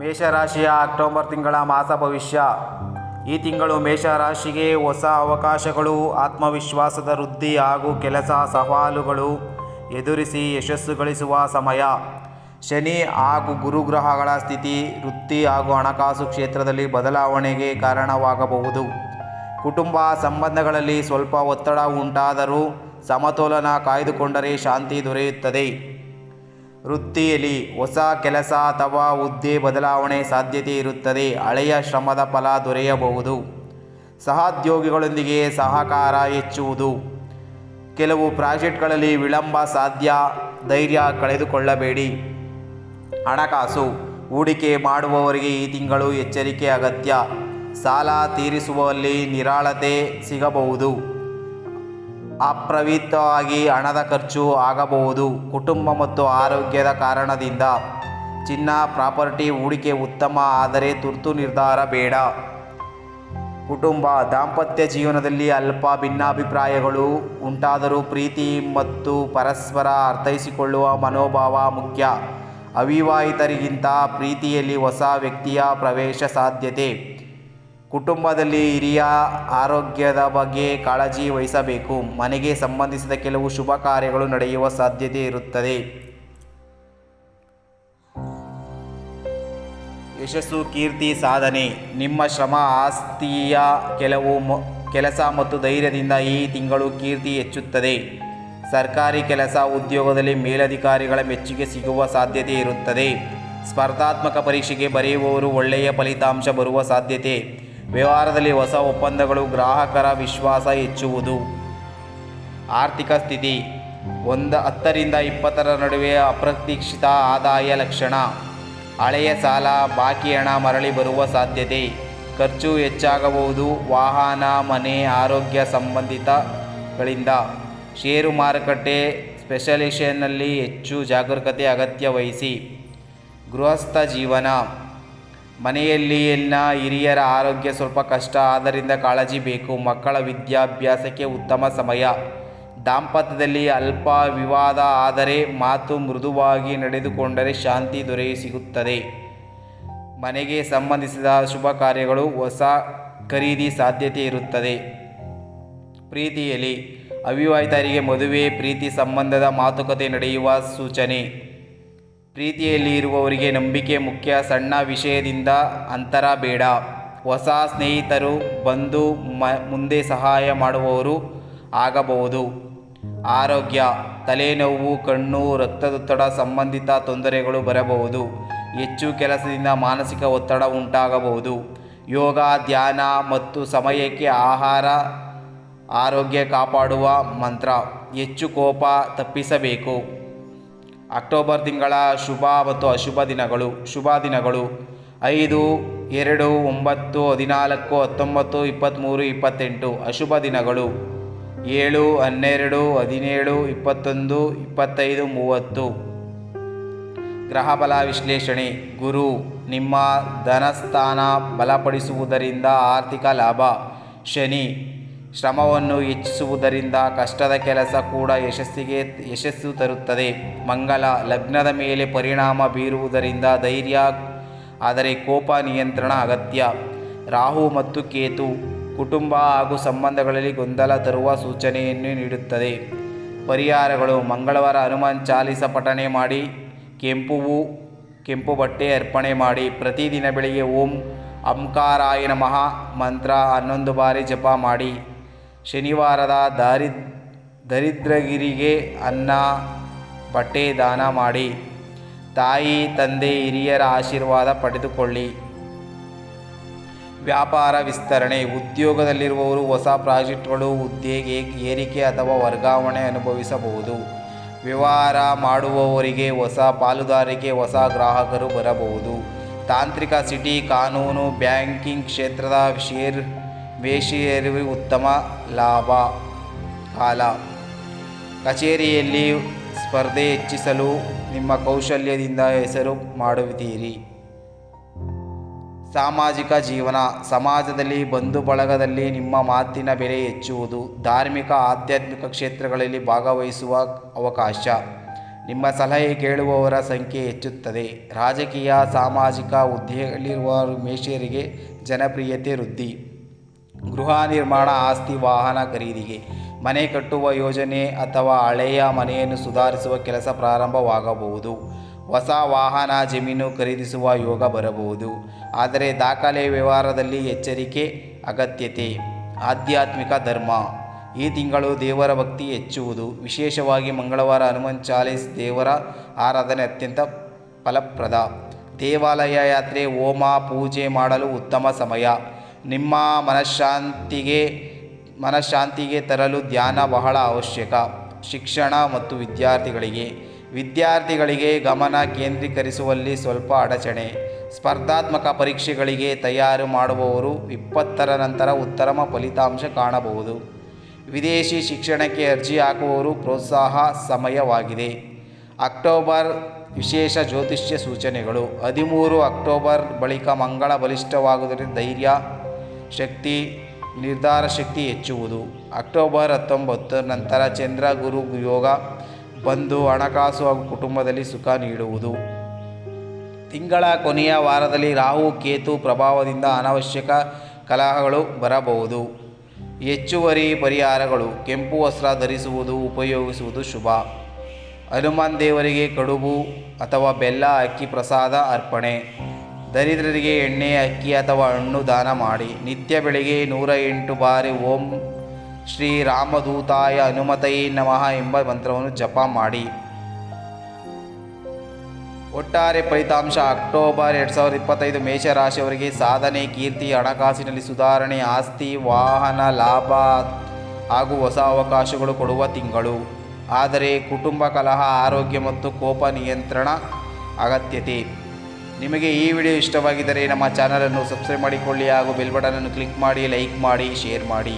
ಮೇಷರಾಶಿಯ October ತಿಂಗಳ ಮಾಸ ಭವಿಷ್ಯ. ಈ ತಿಂಗಳು ಮೇಷರಾಶಿಗೆ ಹೊಸ ಅವಕಾಶಗಳು, ಆತ್ಮವಿಶ್ವಾಸದ ವೃದ್ಧಿ ಹಾಗೂ ಕೆಲಸ ಸವಾಲುಗಳು ಎದುರಿಸಿ ಯಶಸ್ಸು ಗಳಿಸುವ ಸಮಯ. ಶನಿ ಹಾಗೂ ಗುರುಗ್ರಹಗಳ ಸ್ಥಿತಿ, ವೃತ್ತಿ ಹಾಗೂ ಹಣಕಾಸು ಕ್ಷೇತ್ರದಲ್ಲಿ ಬದಲಾವಣೆಗೆ ಕಾರಣವಾಗಬಹುದು. ಕುಟುಂಬ ಸಂಬಂಧಗಳಲ್ಲಿ ಸ್ವಲ್ಪ ಒತ್ತಡ ಉಂಟಾದರೂ ಸಮತೋಲನ ಕಾಯ್ದುಕೊಂಡರೆ ಶಾಂತಿ ದೊರೆಯುತ್ತದೆ. ವೃತ್ತಿಯಲ್ಲಿ ಹೊಸ ಕೆಲಸ ಅಥವಾ ಹುದ್ದೆ ಬದಲಾವಣೆ ಸಾಧ್ಯತೆ ಇರುತ್ತದೆ. ಹಳೆಯ ಶ್ರಮದ ಫಲ ದೊರೆಯಬಹುದು. ಸಹೋದ್ಯೋಗಿಗಳೊಂದಿಗೆ ಸಹಕಾರ ಹೆಚ್ಚುವುದು. ಕೆಲವು ಪ್ರಾಜೆಕ್ಟ್ಗಳಲ್ಲಿ ವಿಳಂಬ ಸಾಧ್ಯ, ಧೈರ್ಯ ಕಳೆದುಕೊಳ್ಳಬೇಡಿ. ಹಣಕಾಸು, ಹೂಡಿಕೆ ಮಾಡುವವರಿಗೆ ಈ ತಿಂಗಳು ಎಚ್ಚರಿಕೆ ಅಗತ್ಯ. ಸಾಲ ತೀರಿಸುವಲ್ಲಿ ನಿರಾಳತೆ ಸಿಗಬಹುದು. ಅಪ್ರವಿತ್ತವಾಗಿ ಹಣದ ಖರ್ಚು ಆಗಬಹುದು. ಕುಟುಂಬ ಮತ್ತು ಆರೋಗ್ಯದ ಕಾರಣದಿಂದ. ಚಿನ್ನ ಪ್ರಾಪರ್ಟಿ ಹೂಡಿಕೆ ಉತ್ತಮ, ಆದರೆ ತುರ್ತು ನಿರ್ಧಾರ ಬೇಡ. ಕುಟುಂಬ ದಾಂಪತ್ಯ ಜೀವನದಲ್ಲಿ ಅಲ್ಪ ಭಿನ್ನಾಭಿಪ್ರಾಯಗಳು ಉಂಟಾದರೂ ಪ್ರೀತಿ ಮತ್ತು ಪರಸ್ಪರ ಅರ್ಥೈಸಿಕೊಳ್ಳುವ ಮನೋಭಾವ ಮುಖ್ಯ. ಅವಿವಾಹಿತರಿಗಿಂತ ಪ್ರೀತಿಯಲ್ಲಿ ಹೊಸ ವ್ಯಕ್ತಿಯ ಪ್ರವೇಶ ಸಾಧ್ಯತೆ. ಕುಟುಂಬದಲ್ಲಿ ಹಿರಿಯ ಆರೋಗ್ಯದ ಬಗ್ಗೆ ಕಾಳಜಿ ವಹಿಸಬೇಕು. ಮನೆಗೆ ಸಂಬಂಧಿಸಿದ ಕೆಲವು ಶುಭ ಕಾರ್ಯಗಳು ನಡೆಯುವ ಸಾಧ್ಯತೆ ಇರುತ್ತದೆ. ಯಶಸ್ಸು, ಕೀರ್ತಿ, ಸಾಧನೆ. ನಿಮ್ಮ ಶ್ರಮ, ಆಸ್ತಿಯ ಕೆಲವು ಕೆಲಸ ಮತ್ತು ಧೈರ್ಯದಿಂದ ಈ ತಿಂಗಳು ಕೀರ್ತಿ ಹೆಚ್ಚುತ್ತದೆ. ಸರ್ಕಾರಿ ಕೆಲಸ, ಉದ್ಯೋಗದಲ್ಲಿ ಮೇಲಧಿಕಾರಿಗಳ ಮೆಚ್ಚುಗೆ ಸಿಗುವ ಸಾಧ್ಯತೆ ಇರುತ್ತದೆ. ಸ್ಪರ್ಧಾತ್ಮಕ ಪರೀಕ್ಷೆಗೆ ಬರೆಯುವವರು ಒಳ್ಳೆಯ ಫಲಿತಾಂಶ ಬರುವ ಸಾಧ್ಯತೆ. ವ್ಯವಹಾರದಲ್ಲಿ ಹೊಸ ಒಪ್ಪಂದಗಳು, ಗ್ರಾಹಕರ ವಿಶ್ವಾಸ ಹೆಚ್ಚುವುದು. ಆರ್ಥಿಕ ಸ್ಥಿತಿ, ಒಂದು ಹತ್ತರಿಂದ ಇಪ್ಪತ್ತರ ನಡುವೆ ಅಪ್ರತೀಕ್ಷಿತ ಆದಾಯ ಲಕ್ಷಣ. ಹಳೆಯ ಸಾಲ, ಬಾಕಿ ಹಣ ಮರಳಿ ಬರುವ ಸಾಧ್ಯತೆ. ಖರ್ಚು ಹೆಚ್ಚಾಗಬಹುದು, ವಾಹನ, ಮನೆ, ಆರೋಗ್ಯ ಸಂಬಂಧಿತಗಳಿಂದ. ಷೇರು ಮಾರುಕಟ್ಟೆ ಸ್ಪೆಷಲೈಸೇಷನ್ನಲ್ಲಿ ಹೆಚ್ಚು ಜಾಗರೂಕತೆ ಅಗತ್ಯ ವಹಿಸಿ. ಗೃಹಸ್ಥ ಜೀವನ ಮನೆಯಲ್ಲಿನ ಹಿರಿಯರ ಆರೋಗ್ಯ ಸ್ವಲ್ಪ ಕಷ್ಟ, ಆದ್ದರಿಂದ ಕಾಳಜಿ ಬೇಕು. ಮಕ್ಕಳ ವಿದ್ಯಾಭ್ಯಾಸಕ್ಕೆ ಉತ್ತಮ ಸಮಯ. ದಾಂಪತ್ಯದಲ್ಲಿ ಅಲ್ಪ ವಿವಾದ ಆದರೆ ಮಾತು ಮೃದುವಾಗಿ ನಡೆದುಕೊಂಡರೆ ಶಾಂತಿ ದೊರೆಯ ಸಿಗುತ್ತದೆ ಮನೆಗೆ ಸಂಬಂಧಿಸಿದ ಶುಭ ಕಾರ್ಯಗಳು, ಹೊಸ ಖರೀದಿ ಸಾಧ್ಯತೆ ಇರುತ್ತದೆ. ಪ್ರೀತಿಯಲ್ಲಿ ಅವಿವಾಹಿತರಿಗೆ ಮದುವೆ, ಪ್ರೀತಿ ಸಂಬಂಧದ ಮಾತುಕತೆ ನಡೆಯುವ ಸೂಚನೆ. ಪ್ರೀತಿಯಲ್ಲಿ ಇರುವವರಿಗೆ ನಂಬಿಕೆ ಮುಖ್ಯ. ಸಣ್ಣ ವಿಷಯದಿಂದ ಅಂತರ ಬೇಡ. ಹೊಸ ಸ್ನೇಹಿತರು ಬಂದು ಮ, ಮುಂದೆ ಸಹಾಯ ಮಾಡುವವರು ಆಗಬಹುದು. ಆರೋಗ್ಯ, ತಲೆನೋವು, ಕಣ್ಣು, ರಕ್ತದೊತ್ತಡ ಸಂಬಂಧಿತ ತೊಂದರೆಗಳು ಬರಬಹುದು. ಹೆಚ್ಚು ಕೆಲಸದಿಂದ ಮಾನಸಿಕ ಒತ್ತಡ ಉಂಟಾಗಬಹುದು. ಯೋಗ, ಧ್ಯಾನ ಮತ್ತು ಸಮಯಕ್ಕೆ ಆಹಾರ, ಆರೋಗ್ಯ ಕಾಪಾಡುವ ಮಂತ್ರ. ಹೆಚ್ಚು ಕೋಪ ತಪ್ಪಿಸಬೇಕು. ಅಕ್ಟೋಬರ್ ತಿಂಗಳ ಶುಭ ಮತ್ತು ಅಶುಭ ದಿನಗಳು, ಶುಭ ದಿನಗಳು. ಐದು, ಎರಡು, ಒಂಬತ್ತು, ಹದಿನಾಲ್ಕು, ಹತ್ತೊಂಬತ್ತು ಇಪ್ಪತ್ತ್ಮೂರು ಇಪ್ಪತ್ತೆಂಟು. ಅಶುಭ ದಿನಗಳು. ಏಳು, ಹನ್ನೆರಡು, ಹದಿನೇಳು, ಇಪ್ಪತ್ತೊಂದು, ಇಪ್ಪತ್ತೈದು, ಮೂವತ್ತು. ಗ್ರಹಬಲ ವಿಶ್ಲೇಷಣೆ. ಗುರು, ನಿಮ್ಮ ಧನಸ್ಥಾನ ಬಲಪಡಿಸುವುದರಿಂದ ಆರ್ಥಿಕ ಲಾಭ. ಶನಿ ಶ್ರಮವನ್ನು ಹೆಚ್ಚಿಸುವುದರಿಂದ ಕಷ್ಟದ ಕೆಲಸ ಕೂಡ ಯಶಸ್ಸಿಗೆ, ಯಶಸ್ಸು ತರುತ್ತದೆ. ಮಂಗಲ ಲಗ್ನದ ಮೇಲೆ ಪರಿಣಾಮ ಬೀರುವುದರಿಂದ ಧೈರ್ಯ, ಆದರೆ ಕೋಪ ನಿಯಂತ್ರಣ ಅಗತ್ಯ. ರಾಹು ಮತ್ತು ಕೇತು ಕುಟುಂಬ ಹಾಗೂ ಸಂಬಂಧಗಳಲ್ಲಿ ಗೊಂದಲ ತರುವ ಸೂಚನೆಯನ್ನು ನೀಡುತ್ತದೆ. ಪರಿಹಾರಗಳು ಮಂಗಳವಾರ ಹನುಮಾನ್ ಚಾಲಿಸ ಪಠಣೆ ಮಾಡಿ, ಕೆಂಪುವು, ಕೆಂಪು ಬಟ್ಟೆ ಅರ್ಪಣೆ ಮಾಡಿ, ಪ್ರತಿದಿನ ಬೆಳಿಗ್ಗೆ ಓಂ, ಅಂಕಾರಾಯ ನಮಃ, ಮಂತ್ರ ಹನ್ನೊಂದು ಬಾರಿ ಜಪ ಮಾಡಿ. ಶನಿವಾರದ ದಾರಿ, ದರಿದ್ರಗಿರಿಗೆ ಅನ್ನ, ಬಟ್ಟೆ ದಾನ ಮಾಡಿ. ತಾಯಿ, ತಂದೆ, ಹಿರಿಯರ ಆಶೀರ್ವಾದ ಪಡೆದುಕೊಳ್ಳಿ. ವ್ಯಾಪಾರ ವಿಸ್ತರಣೆ, ಉದ್ಯೋಗದಲ್ಲಿರುವವರು ಹೊಸ ಪ್ರಾಜೆಕ್ಟ್ಗಳು ಹುದ್ದೆಗೆ ಏರಿಕೆ ಅಥವಾ ವರ್ಗಾವಣೆ ಅನುಭವಿಸಬಹುದು. ವ್ಯವಹಾರ ಮಾಡುವವರಿಗೆ ಹೊಸ ಪಾಲುದಾರಿಕೆ, ಹೊಸ ಗ್ರಾಹಕರು ಬರಬಹುದು. ತಾಂತ್ರಿಕ ಸಿಟಿ, ಕಾನೂನು, ಬ್ಯಾಂಕಿಂಗ್ ಕ್ಷೇತ್ರದ ಶೇರ್ ವೇಷಿಯರಿಗೆ ಉತ್ತಮ ಲಾಭ, ಕಾಲ. ಕಚೇರಿಯಲ್ಲಿ ಸ್ಪರ್ಧೆ ಹೆಚ್ಚಿಸಲು ನಿಮ್ಮ ಕೌಶಲ್ಯದಿಂದ ಹೆಸರು ಮಾಡುತ್ತೀರಿ ಸಾಮಾಜಿಕ ಜೀವನ, ಸಮಾಜದಲ್ಲಿ ಬಂಧು ಬಳಗದಲ್ಲಿ ನಿಮ್ಮ ಮಾತಿನ ಬೆಲೆ ಹೆಚ್ಚುವುದು, ಧಾರ್ಮಿಕ, ಆಧ್ಯಾತ್ಮಿಕ ಕ್ಷೇತ್ರಗಳಲ್ಲಿ ಭಾಗವಹಿಸುವ ಅವಕಾಶ. ನಿಮ್ಮ ಸಲಹೆ ಕೇಳುವವರ ಸಂಖ್ಯೆ ಹೆಚ್ಚುತ್ತದೆ. ರಾಜಕೀಯ, ಸಾಮಾಜಿಕ ಹುದ್ದೆಯಲ್ಲಿರುವ ಮೇಷರಿಗೆ ಜನಪ್ರಿಯತೆ ವೃದ್ಧಿ. ಗೃಹ ನಿರ್ಮಾಣ ಆಸ್ತಿ ವಾಹನ ಖರೀದಿಗೆ, ಮನೆ ಕಟ್ಟುವ ಯೋಜನೆ ಅಥವಾ ಹಳೆಯ ಮನೆಯನ್ನು ಸುಧಾರಿಸುವ ಕೆಲಸ ಪ್ರಾರಂಭವಾಗಬಹುದು. ಹೊಸ ವಾಹನ ಜಮೀನು ಖರೀದಿಸುವ ಯೋಗ ಬರಬಹುದು. ಆದರೆ ದಾಖಲೆ ವ್ಯವಹಾರದಲ್ಲಿ ಎಚ್ಚರಿಕೆ, ಅಗತ್ಯತೆ, ಆಧ್ಯಾತ್ಮಿಕ ಧರ್ಮ. ಈ ತಿಂಗಳು ದೇವರ ಭಕ್ತಿ ಹೆಚ್ಚುವುದು. ವಿಶೇಷವಾಗಿ ಮಂಗಳವಾರ ಹನುಮನ್ ಚಾಲೀಸ್ ದೇವರ ಆರಾಧನೆ ಅತ್ಯಂತ ಫಲಪ್ರದ. ದೇವಾಲಯ ಯಾತ್ರೆ, ಹೋಮ, ಪೂಜೆ ಮಾಡಲು ಉತ್ತಮ ಸಮಯ. ನಿಮ್ಮ ಮನಃಶಾಂತಿಗೆ ಮನಃಶಾಂತಿಗೆ ತರಲು ಧ್ಯಾನ ಬಹಳ ಅವಶ್ಯಕ. ಶಿಕ್ಷಣ ಮತ್ತು ವಿದ್ಯಾರ್ಥಿಗಳಿಗೆ. ವಿದ್ಯಾರ್ಥಿಗಳಿಗೆ ಗಮನ ಕೇಂದ್ರೀಕರಿಸುವಲ್ಲಿ ಸ್ವಲ್ಪ ಅಡಚಣೆ. ಸ್ಪರ್ಧಾತ್ಮಕ ಪರೀಕ್ಷೆಗಳಿಗೆ ತಯಾರು ಮಾಡುವವರು ಇಪ್ಪತ್ತರ ನಂತರ ಉತ್ತಮ ಫಲಿತಾಂಶ ಕಾಣಬಹುದು. ವಿದೇಶಿ ಶಿಕ್ಷಣಕ್ಕೆ ಅರ್ಜಿ ಹಾಕುವವರು ಪ್ರೋತ್ಸಾಹ ಸಮಯವಾಗಿದೆ. ಅಕ್ಟೋಬರ್ ವಿಶೇಷ ಜ್ಯೋತಿಷ್ಯ ಸೂಚನೆಗಳು. ಹದಿಮೂರು ಅಕ್ಟೋಬರ್ ಬಳಿಕ ಮಂಗಳ ಬಲಿಷ್ಠವಾಗುವುದರಿಂದ ಧೈರ್ಯ ಶಕ್ತಿ, ನಿರ್ಧಾರ ಶಕ್ತಿ ಹೆಚ್ಚುವುದು. ಅಕ್ಟೋಬರ್ ಹತ್ತೊಂಬತ್ತು ನಂತರ ಚಂದ್ರ ಗುರು ಯೋಗ ಬಂದು ಹಣಕಾಸು ಹಾಗೂ ಕುಟುಂಬದಲ್ಲಿ ಸುಖ ನೀಡುವುದು. ತಿಂಗಳ ಕೊನೆಯ ವಾರದಲ್ಲಿ ರಾಹು, ಕೇತು ಪ್ರಭಾವದಿಂದ ಅನವಶ್ಯಕ ಕಲಹಗಳು ಬರಬಹುದು. ಹೆಚ್ಚುವರಿ ಪರಿಹಾರಗಳು, ಕೆಂಪು ವಸ್ತ್ರ ಧರಿಸುವುದು, ಉಪಯೋಗಿಸುವುದು ಶುಭ. ಹನುಮಾನ್ ದೇವರಿಗೆ ಕಡುಬು ಅಥವಾ ಬೆಲ್ಲ, ಅಕ್ಕಿ ಪ್ರಸಾದ, ಅರ್ಪಣೆ. ದರಿದ್ರರಿಗೆ ಎಣ್ಣೆ, ಅಕ್ಕಿ ಅಥವಾ ಹಣ್ಣು ದಾನ ಮಾಡಿ. ನಿತ್ಯ ಬೆಳಿಗ್ಗೆ ನೂರ ಎಂಟು ಬಾರಿ ಓಂ ಶ್ರೀ ರಾಮದೂತಾಯ ಹನುಮತೈ ನಮಃ ಎಂಬ ಮಂತ್ರವನ್ನು ಜಪ ಮಾಡಿ. ಒಟ್ಟಾರೆ ಫಲಿತಾಂಶ ಅಕ್ಟೋಬರ್ ಎರಡು ಸಾವಿರದ ಇಪ್ಪತ್ತೈದು ಮೇಷರಾಶಿಯವರಿಗೆ ಸಾಧನೆ, ಕೀರ್ತಿ, ಹಣಕಾಸಿನಲ್ಲಿ ಸುಧಾರಣೆ, ಆಸ್ತಿ, ವಾಹನ, ಲಾಭ ಹಾಗೂ ಹೊಸ ಅವಕಾಶಗಳು ಕೊಡುವ ತಿಂಗಳು. ಆದರೆ ಕುಟುಂಬ ಕಲಹ, ಆರೋಗ್ಯ ಮತ್ತು ಕೋಪ ನಿಯಂತ್ರಣ ಅಗತ್ಯತೆ. ನಿಮಗೆ ಈ ವಿಡಿಯೋ ಇಷ್ಟವಾಗಿದ್ದರೆ ನಮ್ಮ ಚಾನಲನ್ನು ಸಬ್ಸ್ಕ್ರೈಬ್ ಮಾಡಿಕೊಳ್ಳಿ ಹಾಗೂ ಬೆಲ್ ಬಟನನ್ನು ಕ್ಲಿಕ್ ಮಾಡಿ, ಲೈಕ್ ಮಾಡಿ, ಶೇರ್ ಮಾಡಿ.